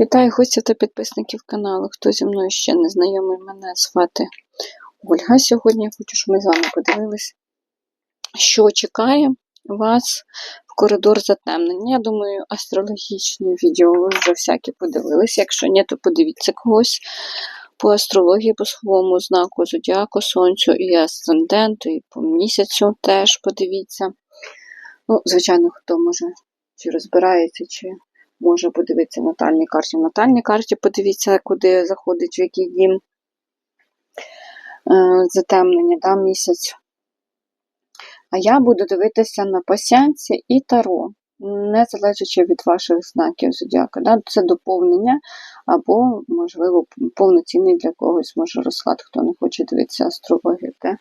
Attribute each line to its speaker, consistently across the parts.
Speaker 1: Вітаю гостів та підписників каналу. Хто зі мною ще не знайомий, мене звати Ольга. Сьогодні я хочу, щоб ми з вами подивилися, що чекає вас в коридор затемнення. Я думаю, астрологічне відео ви вже всякі подивилися. Якщо ні, то подивіться когось по астрології, по своєму знаку зодіаку, сонцю і асценденту, і по місяцю теж подивіться. Ну, звичайно, хто може чи розбирається, чи може подивитися в натальній карті. В натальній карті подивіться, куди заходить, в який дім е, затемнення да, місяць. А я буду дивитися на пасянці і таро, не залежачи від ваших знаків зодіака. Да? Це доповнення, або, можливо, повноцінний для когось може розклад, хто не хоче дивитися астрологію. Да?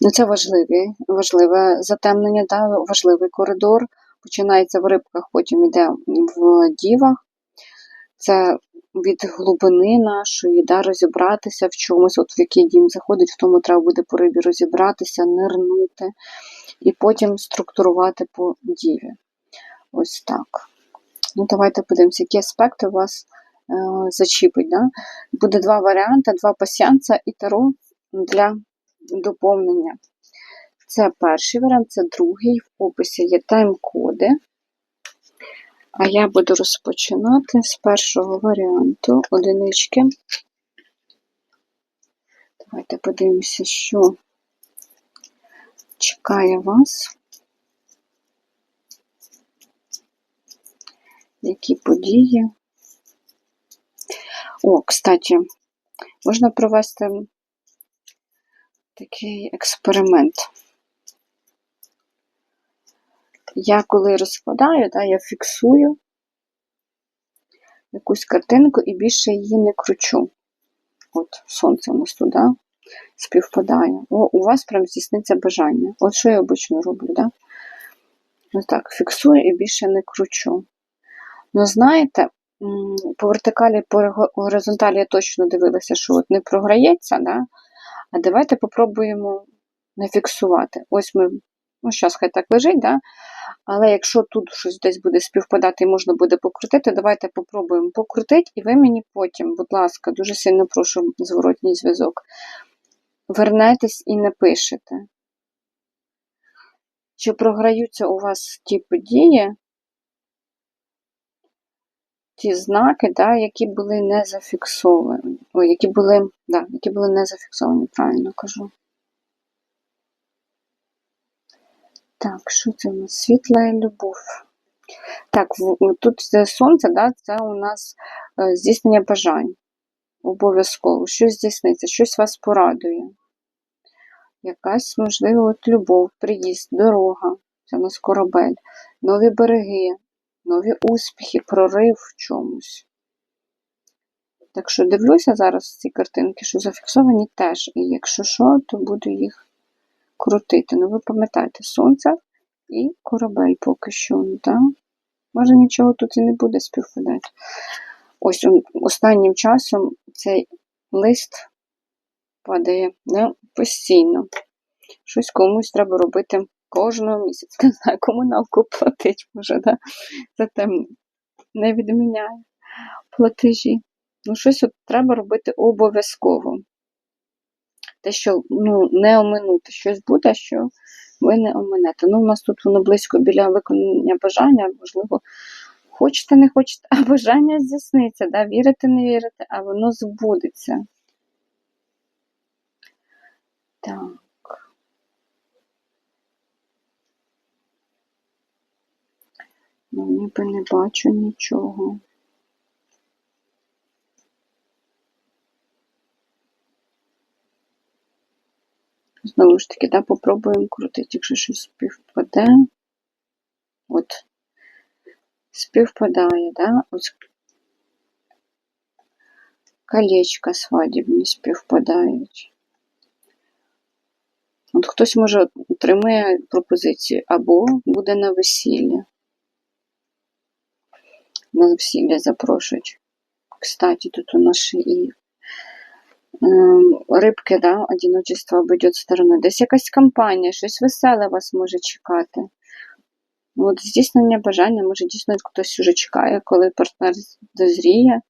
Speaker 1: Ну, Це важливе, важливе затемнення, да? важливий коридор починається в рибках, потім йде в дівах. Це від глибини нашої, да, розібратися в чомусь, от в який дім заходить, в тому треба буде по рибі розібратися, нирнути, і потім структурувати по діві. Ось так. Ну, Давайте подивимося, які аспекти у вас е, зачіпить. Да? Буде два варіанти: два пасіанца і таро для доповнення. Це перший варіант, це другий. В описі є тайм-коди. А я буду розпочинати з першого варіанту одинички. Давайте подивимося, що чекає вас. Які події. О, кстати, можна провести такий експеримент. Я коли розкладаю, да, я фіксую якусь картинку і більше її не кручу. От, сонце у нас туди співпадає. О, у вас прям здійсниться бажання. От що я обично роблю, да? Ось так, фіксую і більше не кручу. Ну, знаєте, по вертикалі, по горизонталі я точно дивилася, що от не програється, да? а давайте попробуємо не фіксувати. Ось ми, ну, зараз хай так лежить, да? Але якщо тут щось десь буде співпадати і можна буде покрутити, давайте попробуємо покрутити, і ви мені потім, будь ласка, дуже сильно прошу зворотній зв'язок. Вернетесь і напишете. Чи програються у вас ті події, ті знаки, да, які були не зафіксовані. Ой, які були, да, які були не зафіксовані, правильно кажу. Так, що це у нас? Світла і любов. Так, тут сонце, да, це у нас е, здійснення бажань. Обов'язково. Щось здійсниться, щось вас порадує. Якась, можливо, от любов, приїзд, дорога, це у нас корабель, нові береги, нові успіхи, прорив в чомусь. Так що дивлюся зараз ці картинки, що зафіксовані теж. І якщо що, то буду їх крутити. Ну, ви пам'ятаєте, сонце і корабель поки що. так? Може нічого тут і не буде співпадати. Ось останнім часом цей лист падає не постійно. Щось комусь треба робити кожного місяця. Не знаю, комуналку платить, може, да? Зате не відміняє платежі. Ну, щось от треба робити обов'язково те, що ну, не оминути щось буде, що ви не оминете. Ну, у нас тут воно близько біля виконання бажання, можливо, хочете, не хочете, а бажання здійсниться. Да? Вірите, не вірите, а воно збудеться. Так. Ну, ніби не бачу нічого. Знову ж таки, да, попробуємо крутити, якщо щось співпаде. От, співпадає, да? Ось колечка свадібні співпадають. От хтось може отримає пропозицію або буде на весілля. На весілля запрошують. Кстати, тут у нас і рибки, да, одиночество обойдет стороной. Десь якась компанія, щось веселе вас може чекати. От здійснення бажання, може дійсно хтось вже чекає, коли партнер дозріє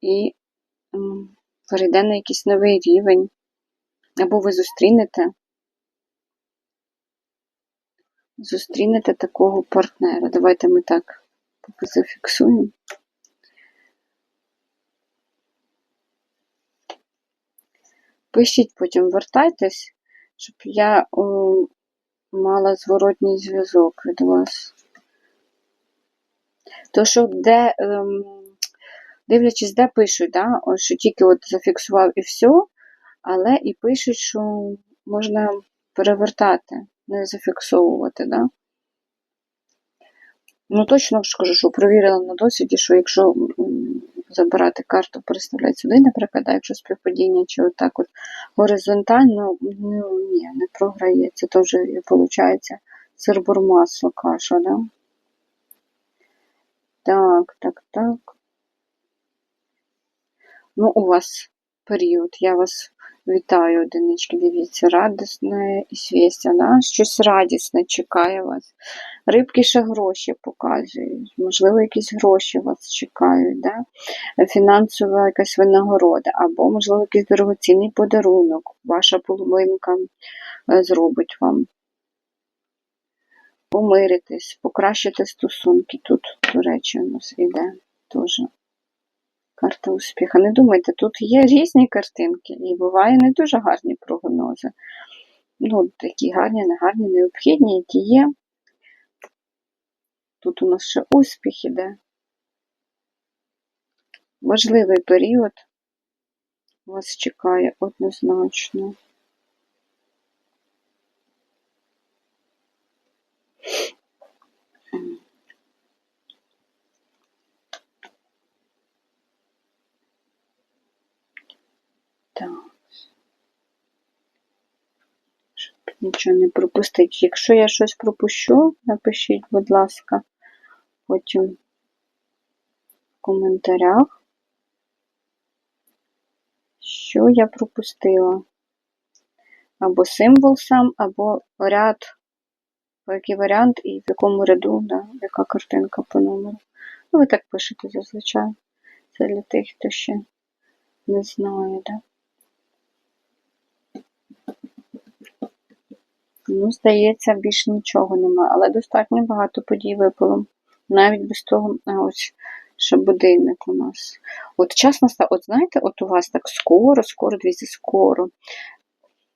Speaker 1: і перейде на якийсь новий рівень. Або ви зустрінете, зустрінете такого партнера. Давайте ми так зафіксуємо. Пишіть потім, вертайтесь, щоб я о, мала зворотній зв'язок від вас. То, що де, ем, дивлячись, де пишуть, да? Що тільки от зафіксував і все, але і пишуть, що можна перевертати, не зафіксовувати, да? Ну, точно ж кажу, що провірила на досвіді, що якщо забирати карту, переставляти сюди, наприклад, а якщо співпадіння чи отак от горизонтально, ну ні, не програється. Це теж, виходить сирбур-масло каша, да? Так, так, так. Ну, у вас період. Я вас вітаю, одинички. Дивіться, радісне звістя, да? щось радісне чекає вас. Рибки ще гроші показують. Можливо, якісь гроші вас чекають, да? фінансова якась винагорода, або, можливо, якийсь дорогоцінний подарунок. Ваша половинка е, зробить вам. Помиритись, покращити стосунки. Тут, до речі, у нас іде теж. Карта успіха. Не думайте, тут є різні картинки, і буває не дуже гарні прогнози. Ну, такі гарні, негарні, необхідні, які є. Тут у нас ще успіх іде. Важливий період вас чекає однозначно. Так. Щоб нічого не пропустити. Якщо я щось пропущу, напишіть, будь ласка, потім в коментарях, що я пропустила. Або символ сам, або ряд, який варіант і в якому ряду, да, яка картинка по номеру. Ну, ви так пишете зазвичай. Це для тих, хто ще не знає, да. Ну, здається, більше нічого немає, але достатньо багато подій випало. Навіть без того, ось ще будильник у нас. От час настав, от знаєте, от у вас так скоро, скоро, дивіться, скоро.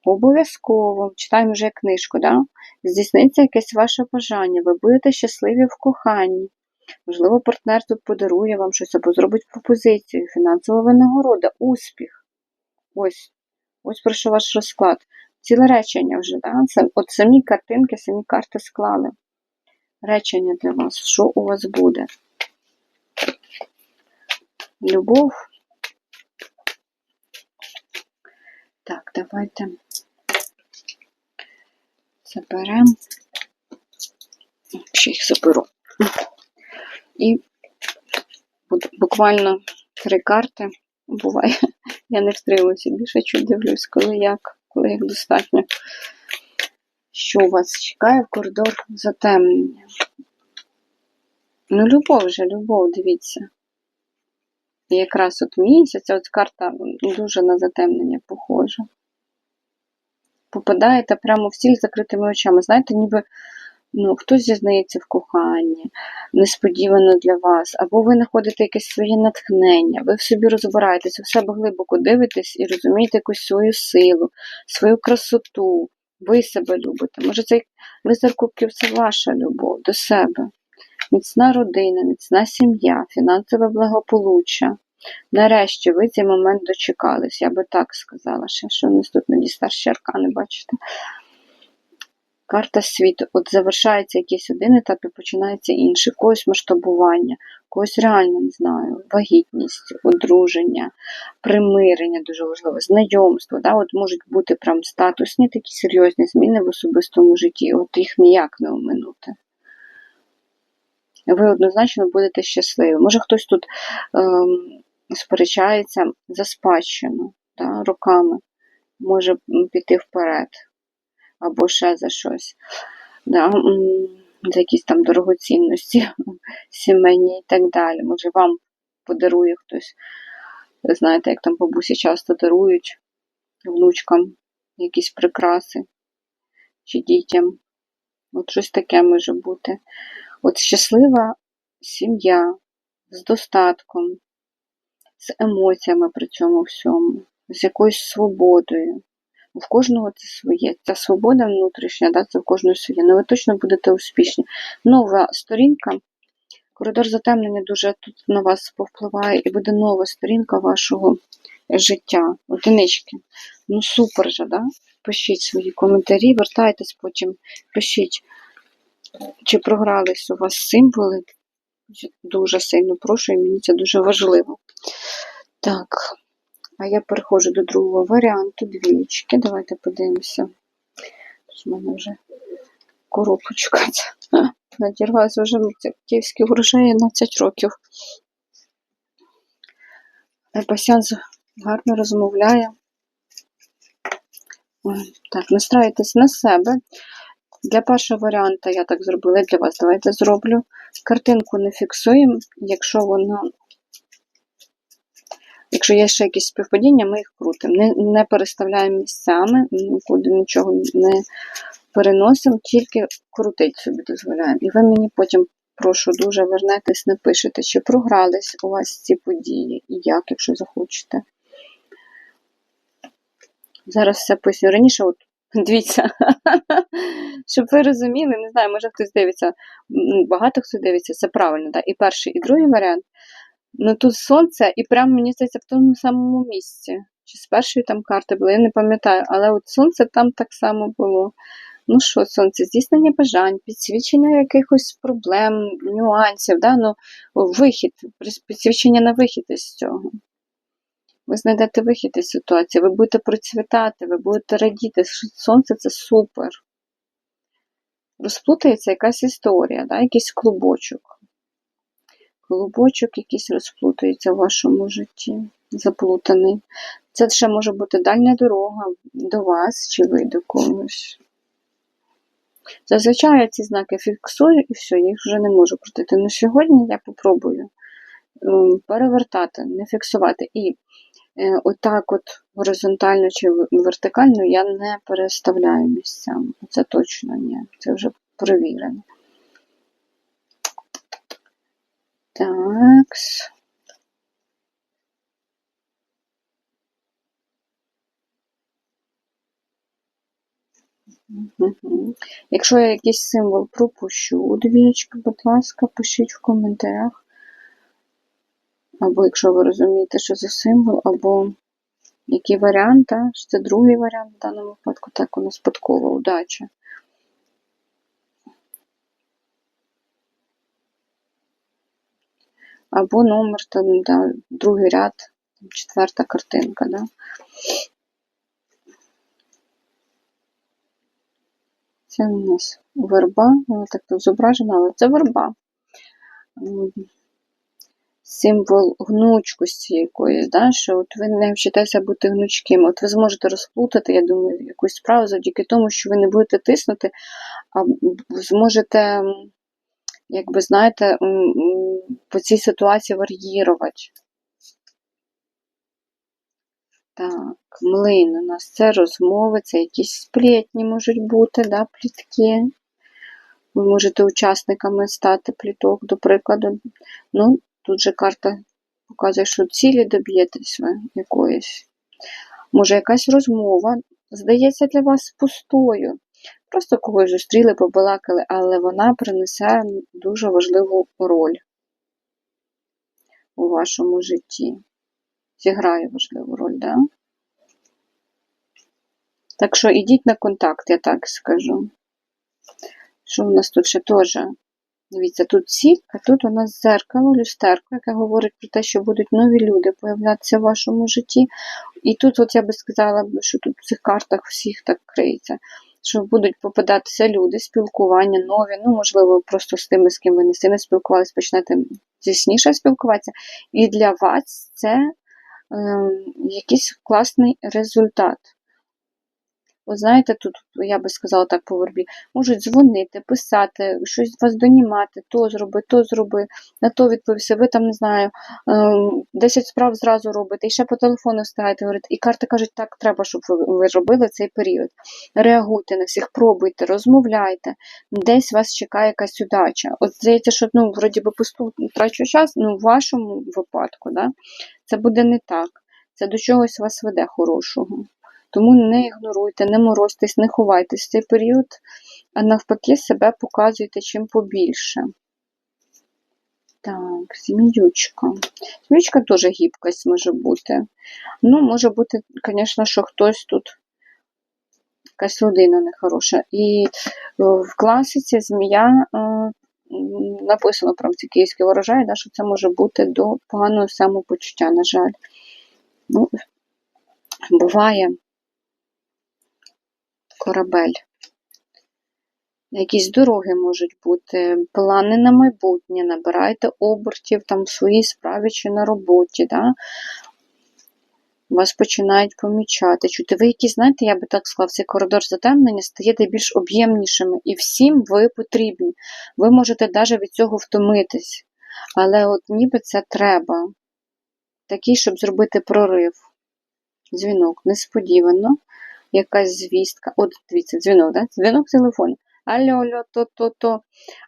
Speaker 1: Обов'язково, читаємо вже книжку, да? здійсниться якесь ваше бажання, ви будете щасливі в коханні. Можливо, партнер тут подарує вам щось або зробить пропозицію, фінансова винагорода, успіх. Ось, ось про що ваш розклад. Ціле речення вже, да? От самі картинки, самі карти склали. Речення для вас, що у вас буде? Любов. Так, давайте заберемо. Ще їх заберу. І буквально три карти. Буває. Я не втримуюся більше, чуть дивлюсь, коли як, як достатньо. Що вас чекає в коридор затемнення? Ну, любов вже, любов, дивіться. І якраз от місяць, от карта дуже на затемнення похожа. Попадаєте прямо в стіль закритими очами. Знаєте, ніби ну, хтось зізнається в коханні, несподівано для вас, або ви знаходите якесь своє натхнення, ви в собі розбираєтеся, в себе глибоко дивитесь і розумієте якусь свою силу, свою красоту, ви себе любите. Може, цей лицар кубків це ваша любов до себе. Міцна родина, міцна сім'я, фінансове благополуччя. Нарешті ви цей момент дочекались, я би так сказала, ще, що у нас тут не старші аркани, бачите. Карта світу. От завершається якийсь один етап і починається інший. Когось масштабування, когось реально не знаю, вагітність, одруження, примирення дуже важливо, знайомство. Да? От Можуть бути прям статусні такі серйозні зміни в особистому житті. От їх ніяк не оминути. Ви однозначно будете щасливі. Може хтось тут ем, сперечається за спадщину да, роками, може піти вперед або ще за щось. Да. за якісь там дорогоцінності сімейні і так далі. Може, вам подарує хтось. Знаєте, як там бабусі часто дарують внучкам якісь прикраси чи дітям. От щось таке може бути. От щаслива сім'я з достатком, з емоціями при цьому всьому, з якоюсь свободою. В кожного це своє. Ця свобода внутрішня, да, це в кожного своє. Ну ви точно будете успішні. Нова сторінка, коридор затемнення дуже тут на вас повпливає, і буде нова сторінка вашого життя. Одинички. Ну супер же, да? Пишіть свої коментарі, вертайтесь потім, пишіть, чи програлись у вас символи. Дуже сильно прошу, і мені це дуже важливо. Так, а я переходжу до другого варіанту, двічки. Давайте подивимося. Тут в мене вже коробочка. ця. Надірвалася вже київські урожаї 11 років. Пасянс гарно розмовляє. Так, настраюйтесь на себе. Для першого варіанту я так зробила, для вас давайте зроблю. Картинку не фіксуємо, якщо вона. Якщо є ще якісь співпадіння, ми їх крутимо. Не, не переставляємо місцями, нікуди нічого не переносимо, тільки крутить собі дозволяємо. І ви мені потім, прошу, дуже вернетесь, напишете, чи програлись у вас ці події і як, якщо захочете. Зараз все поясню. Раніше, от дивіться, щоб ви розуміли, не знаю, може хтось дивиться, багато хто дивиться, це правильно, так? І перший, і другий варіант. Ну тут сонце, і прямо мені здається в тому самому місці. Чи з першої там карти було, я не пам'ятаю, але от сонце там так само було. Ну що, сонце, здійснення бажань, підсвічення якихось проблем, нюансів, да? ну, вихід, підсвічення на вихід із цього. Ви знайдете вихід із ситуації, ви будете процвітати, ви будете радіти. Сонце це супер. Розплутається якась історія, да? якийсь клубочок. Клубочок якийсь розплутається в вашому житті, заплутаний. Це ще може бути дальня дорога до вас чи ви до когось. Зазвичай я ці знаки фіксую і все, їх вже не можу крутити. Ну сьогодні я попробую ем, перевертати, не фіксувати. І е, отак от горизонтально чи вертикально я не переставляю місцями. Це точно ні. Це вже перевірено. Так. Якщо я якийсь символ пропущу, двічки, будь ласка, пишіть в коментарях. Або якщо ви розумієте, що за символ, або який варіант, що це другий варіант в даному випадку, так у нас спадкова удача. Або номер, там, да, другий ряд, там, четверта картинка. Да? Це у нас верба, вона так тут зображена, але це верба. Символ гнучкості якоїсь, да? що от ви не вчитеся бути гнучким. От ви зможете розплутати, я думаю, якусь справу завдяки тому, що ви не будете тиснути, а зможете, як би знаєте, по цій ситуації вар'їрувати. Так, млин у нас це розмови, це якісь сплетні можуть бути, да, плітки. Ви можете учасниками стати пліток, до прикладу. Ну, тут же карта показує, що цілі доб'єтесь ви якоїсь. Може, якась розмова здається для вас пустою. Просто когось зустріли, побалакали, але вона принесе дуже важливу роль у вашому житті. Зіграє важливу роль, да? Так що ідіть на контакт, я так скажу. Що у нас тут ще теж? Дивіться, тут сік, а тут у нас зеркало, люстерко, яке говорить про те, що будуть нові люди появлятися в вашому житті. І тут, от я би сказала, що тут в цих картах всіх так криється, що будуть попадатися люди, спілкування нові, ну, можливо, просто з тими, з ким ви не сильно спілкувалися, почнете тісніше спілкуватися. І для вас це е, якийсь класний результат. От знаєте, тут я би сказала так по вербі, можуть дзвонити, писати, щось вас донімати, то зроби, то зроби, на то відповісти. Ви там не знаю, ем, 10 справ зразу робите, і ще по телефону встигаєте говорити. І карти кажуть, так треба, щоб ви, ви робили цей період. Реагуйте на всіх, пробуйте, розмовляйте. Десь вас чекає якась удача. От здається, що ну, вроді би пусту трачу час, ну в вашому випадку, да, це буде не так. Це до чогось вас веде хорошого. Тому не ігноруйте, не морозьтесь, не ховайтесь в цей період, а навпаки себе показуйте чим побільше. Так, зміючка. Зміючка теж гібкость може бути. Ну, може бути, звісно, що хтось тут, якась людина нехороша. І е, в класиці змія е, написано про ці київські ворожаї, що це може бути до поганого самопочуття, на жаль. Ну, буває корабель. Якісь дороги можуть бути, плани на майбутнє, набирайте обертів там в своїй справі чи на роботі. Да? Вас починають помічати. Чути, ви якісь, знаєте, я би так сказала, цей коридор затемнення стаєте більш об'ємнішими, і всім ви потрібні. Ви можете навіть від цього втомитись. Але от ніби це треба. Такий, щоб зробити прорив. Дзвінок несподівано якась звістка. От, дивіться, дзвінок, да? дзвінок в телефоні. Алло, алло, то, то, то.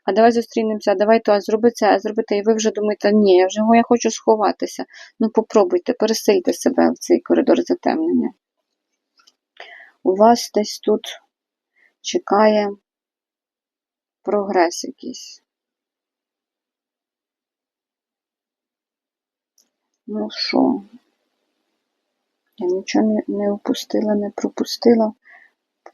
Speaker 1: А давай зустрінемося, а давай то, а зроби це, а зроби те. І ви вже думаєте, ні, я вже я хочу сховатися. Ну попробуйте, пересильте себе в цей коридор затемнення. У вас десь тут чекає прогрес якийсь. Ну що? Я нічого не, не упустила, не пропустила.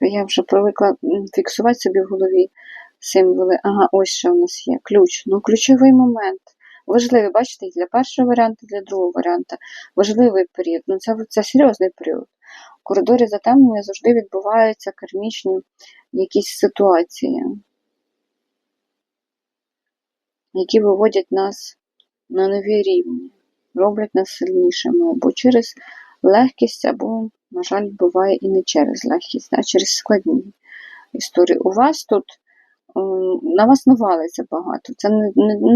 Speaker 1: Я вже привикла фіксувати собі в голові символи. Ага, ось що в нас є. Ключ. Ну, ключовий момент. Важливий, бачите, для першого варіанту, для другого варіанту. Важливий період. Ну, це, це серйозний період. В коридорі затемнення завжди відбуваються кармічні якісь ситуації, які виводять нас на нові рівні, роблять нас сильнішими або через легкість, або, на жаль, буває і не через легкість, а через складні історії. У вас тут на вас навалиться багато. Це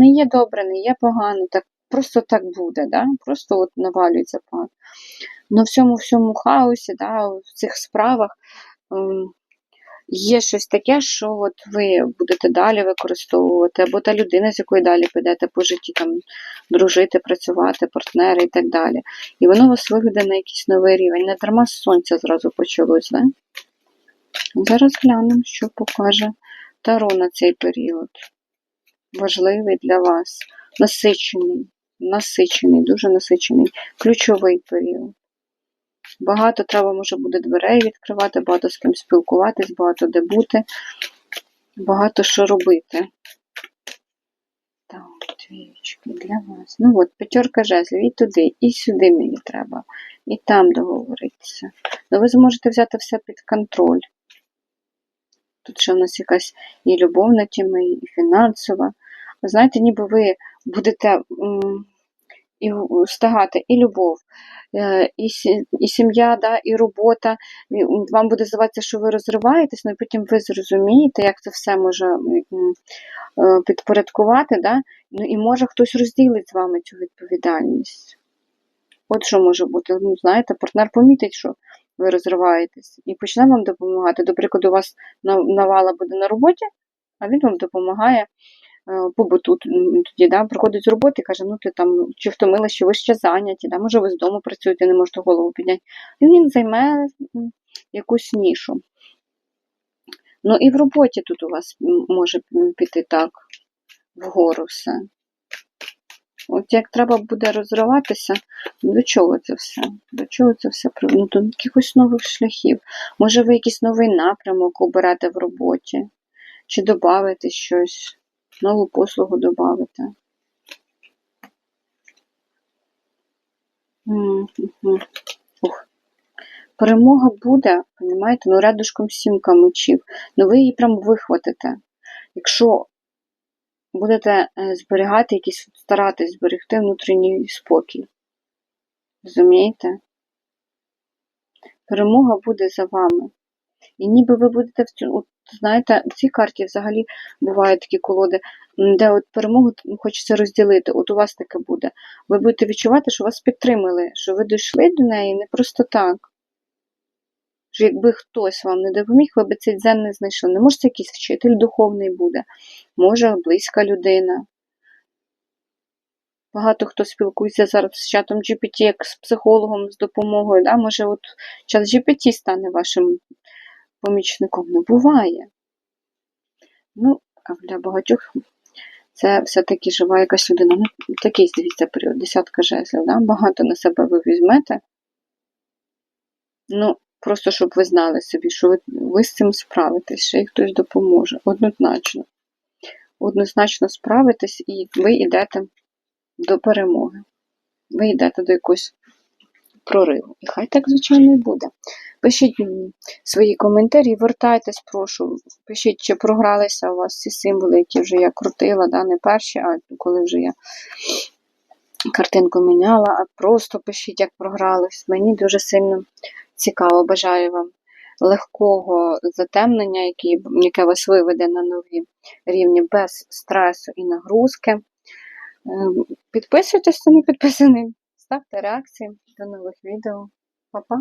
Speaker 1: не, є добре, не є погано, так просто так буде, да? просто от навалюється багато. На всьому всьому хаосі, да, в цих справах м, є щось таке, що от ви будете далі використовувати, або та людина, з якою далі підете по житті, там, дружити, працювати, партнери і так далі. І воно вас виведе на якийсь новий рівень. Не дарма сонця зразу почалось, да? Зараз глянемо, що покаже Таро на цей період. Важливий для вас, насичений, насичений, дуже насичений, ключовий період. Багато треба може буде дверей відкривати, багато з ким спілкуватись, багато де бути, багато що робити. Так, двічки для вас. Ну от, п'ятерка жезлів, і туди, і сюди мені треба, і там договоритися. Ну, ви зможете взяти все під контроль. Тут ще в нас якась і любовна тема, і фінансова. Знаєте, ніби ви будете м, і встигати і любов, е, і, і сім'я, да, і робота. Вам буде здаватися, що ви розриваєтесь, ну і потім ви зрозумієте, як це все може е, підпорядкувати, да? ну і може хтось розділить з вами цю відповідальність. От що може бути. Ну, знаєте, партнер помітить, що ви розриваєтесь, і почне вам допомагати. До прикладу, у вас навала буде на роботі, а він вам допомагає побуту. М, Тоді да, приходить з роботи і каже, ну ти там чи втомила, що ви ще зайняті, да, може ви з дому працюєте, не можете голову підняти. І він займе якусь нішу. Ну і в роботі тут у вас може піти так, вгору все. От як треба буде розриватися, до чого це все? До чого це все ну, до якихось нових шляхів. Може, ви якийсь новий напрямок оберете в роботі, чи додавите щось, нову послугу. Ух. Перемога буде, розумієте, ну рядышком сімка мечів. Ну ви її прям вихватите. Якщо будете е, зберігати якийсь, старатись зберегти внутрішній спокій. Розумієте? Перемога буде за вами. І ніби ви будете в цьому, от, знаєте, в цій карті взагалі бувають такі колоди, де от перемогу хочеться розділити. От у вас таке буде. Ви будете відчувати, що вас підтримали, що ви дійшли до неї не просто так. Що якби хтось вам не допоміг, ви б цей дзен не знайшли. Не може це якийсь вчитель духовний буде, може близька людина. Багато хто спілкується зараз з чатом GPT, як з психологом, з допомогою. Да? Може, от чат GPT стане вашим помічником. Ну, буває. Ну, а для багатьох це все-таки жива якась людина. Ну, такий, дивіться, період, десятка жезлів. Да? Багато на себе ви візьмете. Ну, просто щоб ви знали собі, що ви, ви з цим справитесь, що їй хтось допоможе. Однозначно. Однозначно справитесь, і ви йдете до перемоги. Ви йдете до якогось прориву. І хай так, звичайно, і буде. Пишіть свої коментарі, вертайтесь, прошу. Пишіть, чи програлися у вас ці символи, які вже я крутила, да? не перші, а коли вже я картинку міняла, а просто пишіть, як програлись. Мені дуже сильно цікаво. Бажаю вам легкого затемнення, яке вас виведе на нові рівні без стресу і нагрузки. Ем, Підписуйтесь, хто не підписаний, ставте реакції. До нових відео. Па-па!